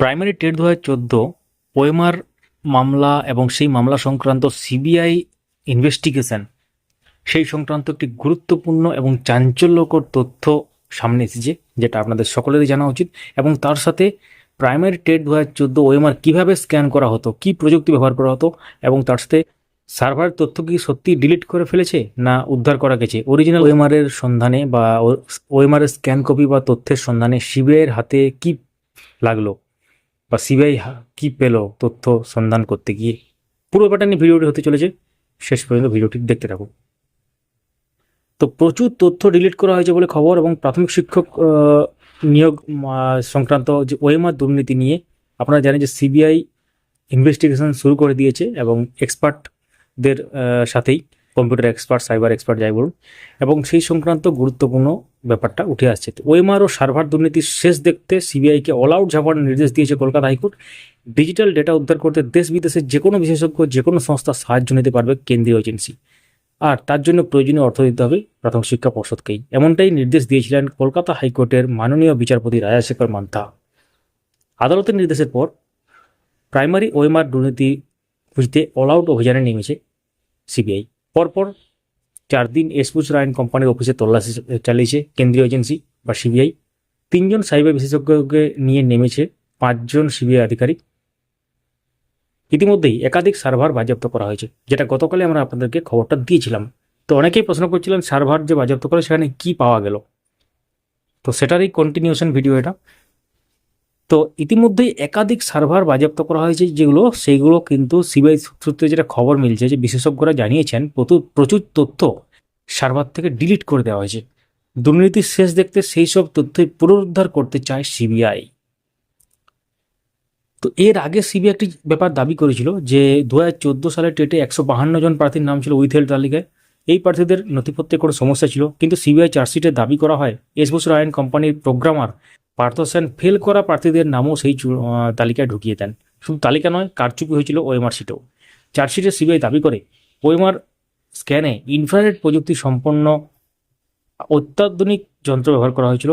Primary TET দু হাজার চোদ্দ ওয়েমার মামলা এবং সেই মামলা সংক্রান্ত সিবিআই ইনভেস্টিগেশন, সেই সংক্রান্ত একটি গুরুত্বপূর্ণ এবং চাঞ্চল্যকর তথ্য সামনে এসেছে, যেটা আপনাদের সকলেরই জানা উচিত। এবং তার সাথে প্রাইমারি টেট দু হাজার চোদ্দ ওয়েমার কীভাবে স্ক্যান করা হতো, কী প্রযুক্তি ব্যবহার করা হতো, এবং তার সাথে সার্ভার তথ্য কি সত্যি ডিলিট করে ফেলেছে না উদ্ধার করা গেছে। অরিজিনাল ওয়েমারের সন্ধানে বা ওয়েমারের স্ক্যান কপি বা তথ্যের সন্ধানে সিবিআইয়ের হাতে কি লাগল? বা সিবিআই কি পেল তথ্য সন্ধান করতে গিয়ে। পুরো ব্যাপারটা নিয়ে ভিডিওটি হতে চলেছে। শেষ পর্যন্ত ভিডিওটি দেখতে থাকুন। তো প্রচুর তথ্য ডিলিট করা হয়েছে বলে খবর এবং প্রাথমিক শিক্ষক নিয়োগ সংক্রান্ত যে ওয়েমার দুর্নীতি নিয়ে আপনারা জানেন যে সিবিআই ইনভেস্টিগেশন শুরু করে দিয়েছে এবং এক্সপার্টদের সাথেই কম্পিউটার এক্সপার্ট সাইবার এক্সপার্ট যাই বলুন। এবং সেই সংক্রান্ত গুরুত্বপূর্ণ ব্যাপারটা উঠে আসছে। ওয়েমার ও সার্ভার দুর্নীতির শেষ দেখতে সিবিআইকে অল আউট ঝাপার নির্দেশ দিয়েছে কলকাতা হাইকোর্ট। ডিজিটাল ডেটা উদ্ধার করতে দেশ বিদেশের যে কোনো বিশেষজ্ঞ যে কোনো সংস্থা সাহায্য নিতে পারবে কেন্দ্রীয় এজেন্সি। আর তার জন্য প্রয়োজনীয় অর্থ দিতে হবে প্রাথমিক শিক্ষা পর্ষদকেই। এমনটাই নির্দেশ দিয়েছিলেন কলকাতা হাইকোর্টের মাননীয় বিচারপতি রাজাশেখর মান্থা। আদালতের নির্দেশের পর প্রাইমারি ওয়েমার দুর্নীতি খুঁজতে অল আউট অভিযানে নেমেছে সিবিআই। পরপর চার দিন এসপুচ রায়ন কোম্পানির অফিসে তল্লাশি চালিয়েছে, কেন্দ্রীয় এজেন্সি বা সিবিআই তিনজন সাইবার বিশেষজ্ঞকে নিয়ে নেমেছে পাঁচজন সিবিআই আধিকারিক। ইতিমধ্যেই একাধিক সার্ভার বাজেয়াপ্ত করা হয়েছে, যেটা গতকালে আমরা আপনাদেরকে খবরটা দিয়েছিলাম। তো অনেকেই প্রশ্ন করছিলেন, সার্ভার যে বাজেয়াপ্ত করে সেখানে কি পাওয়া গেল? তো সেটারই কন্টিনিউশন ভিডিও এটা। তো ইতিমধ্যেই একাধিক সার্ভার বাজেয়াপ্ত করা হয়েছে যেগুলো, সেইগুলো কিন্তু সিবিআই সূত্রে যেটা খবর মিলছে যে বিশেষজ্ঞরা জানিয়েছেন প্রচুর প্রচুর তথ্য সার্ভার থেকে ডিলিট করে দেওয়া হয়েছে। দুর্নীতির শেষ দেখতে সেই সব তথ্যই পুনরুদ্ধার করতে চায় সিবিআই। তো এর আগে সিবিআই একটি ব্যাপার দাবি করেছিল যে দু হাজার চোদ্দ সালে টেটে একশো বাহান্ন জন প্রার্থীর নাম ছিল উইথহেল্ড তালিকায়। এই প্রার্থীদের নথিপত্রে কোনো সমস্যা ছিল, কিন্তু সিবিআই চার্জশিটে দাবি করা হয়। এস বসু রায়ন কোম্পানির প্রোগ্রামার পার্থ সেন ফেল করা প্রার্থীদের নামও সেই তালিকায় ঢুকিয়ে দেন। শুধু তালিকা নয়, কারচুপি হয়েছিল ওএমআর শিটেও চার্জশিটে সিবিআই দাবি করে, ওএমআর স্ক্যানে ইনফ্রারেড প্রযুক্তি সম্পন্ন অত্যাধুনিক যন্ত্র ব্যবহার করা হয়েছিল,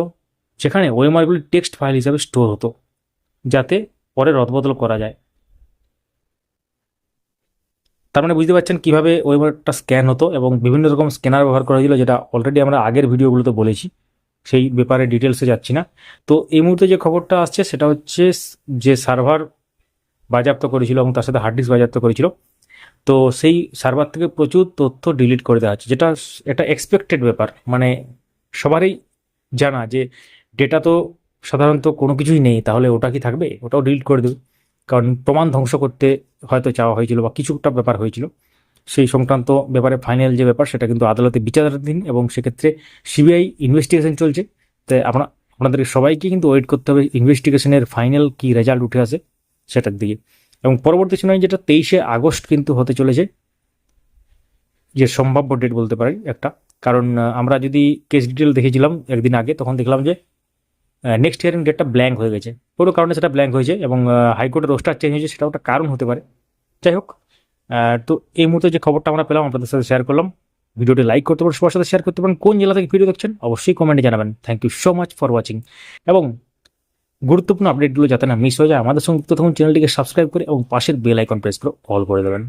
যেখানে ওএমআরগুলি টেক্সট ফাইল হিসাবে স্টোর হতো, যাতে পরে রদবদল করা যায়। তার মানে বুঝতে পারছেন কীভাবে ওয়েবারটা স্ক্যান হতো এবং বিভিন্ন রকম স্ক্যানার ব্যবহার করা হয়েছিল, যেটা অলরেডি আমরা আগের ভিডিওগুলোতে বলেছি। সেই ব্যাপারে ডিটেলসে যাচ্ছি না। তো এই মুহূর্তে যে খবরটা আসছে, সেটা হচ্ছে যে সার্ভার বাজেয়াপ্ত করেছিল এবং তার সাথে হার্ড ডিস্ক বাজেয়াপ্ত করেছিল। তো সেই সার্ভার থেকে প্রচুর তথ্য ডিলিট করে দেওয়া হচ্ছে, যেটা একটা এক্সপেক্টেড ব্যাপার। মানে সবারই জানা যে ডেটা তো সাধারণত কোনো কিছুই নেই, তাহলে ওটা কি থাকবে? ওটাও ডিলিট করে দেবে। কারণ প্রমাণ ধ্বংস করতে হয়তো চাওয়া হয়েছিল বা কিছুটা ব্যাপার হয়েছিল। সেই সংক্রান্ত ব্যাপারে ফাইনাল যে ব্যাপার, সেটা কিন্তু আদালতে বিচারাধীন এবং সেক্ষেত্রে সিবিআই ইনভেস্টিগেশন চলছে। তাই আপনার আপনাদের সবাইকে কিন্তু ওয়েট করতে হবে ইনভেস্টিগেশনের ফাইনাল কি রেজাল্ট উঠে আসে সেটার দিকে। এবং পরবর্তী শুনানি যেটা, তেইশে আগস্ট কিন্তু হতে চলেছে, যে সম্ভাব্য ডেট বলতে পারি একটা। কারণ আমরা যদি কেস ডিটেল দেখেছিলাম একদিন আগে, তখন দেখলাম যে নেক্সট হিয়ারিং ডেটটা ব্ল্যাঙ্ক হয়ে গেছে। কোনো কারণে সেটা ব্ল্যাঙ্ক হয়েছে এবং হাইকোর্টের রোস্টার চেঞ্জ হয়েছে, সেটাও একটা কারণ হতে পারে। যাই হোক তো এই মুহূর্তে যে খবরটা আমরা পেলাম, আপনাদের সাথে শেয়ার করলাম, ভিডিওটি লাইক করতে পারেন, সবার সাথে শেয়ার করতে পারেন। কোন জেলা থেকে ভিডিও দেখছেন, অবশ্যই কমেন্টে জানাবেন। Thank you so much for watching এবং গুরুত্বপূর্ণ আপডেটগুলো যাতে না মিস হয়ে যায়, আমাদের সঙ্গে তখন চ্যানেলটিকে সাবস্ক্রাইব করে এবং পাশের বেল আইকন প্রেস করে অল করে দেবেন।